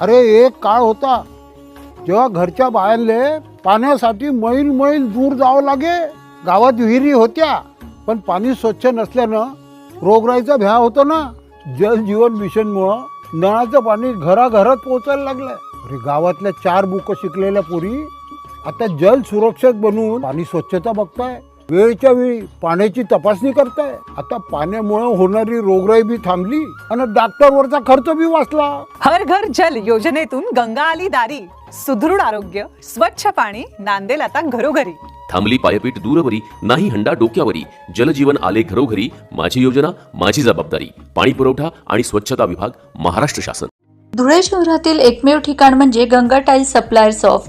अरे एक काळ होता जेव्हा घरच्या बायांले पाण्यासाठी मैल मैल दूर जावं लागे. गावात विहिरी होत्या पण पाणी स्वच्छ नसल्यानं रोगराईचा भ्या होतो ना. जल जीवन मिशनमुळं नळाचं पाणी घराघरात पोचायला लागलं. अरे गावातल्या चार बुकं शिकलेल्या पोरी आता जल सुरक्षक बनवून पाणी स्वच्छता बघताय. वेळच्या वेळी पाण्याची तपासणी करताय. आता पाण्यामुळे होणारी रोगराई बी थांबली आणि डॉक्टरवरचा खर्च बी वाचला. हर घर जल योजनेतून गंगा आली दारी. सुदृढ आरोग्य स्वच्छ पाणी नांदेल आता घरोघरी. थांबली पायपीट दूरवरी नाही हंडा डोक्यावरी. जलजीवन आले घरोघरी माझी योजना माझी जबाबदारी. पाणी पुरवठा आणि स्वच्छता विभाग महाराष्ट्र शासन. धुळे शहरातील एकमेव ठिकाण म्हणजे Ganga tiles suppliers of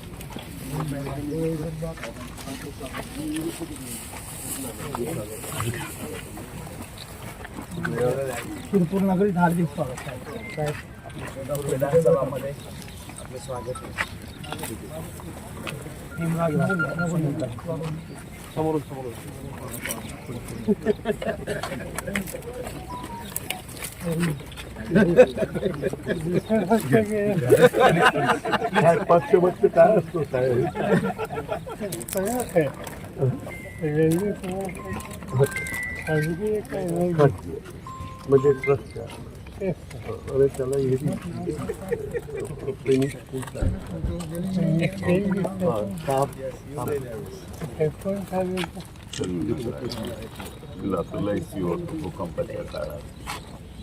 Shirpur नगरी हार्दिक स्वागत आहे विधानसभामध्ये आपलं स्वागत समोर समोर पक्ष पक्ष काय असतो साहेब म्हणजे ट्रस्ट अरे त्याला हे प्रेमी काळात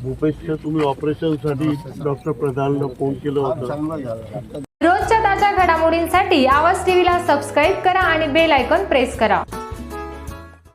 भूपेशचं तुम्ही ऑपरेशनसाठी डॉक्टर प्रधानला फोन केलं होतं. रोजच्या ताज्या घडामोडींसाठी आवाज टीव्हीला सबस्क्राईब करा आणि बेल आयकॉन प्रेस करा.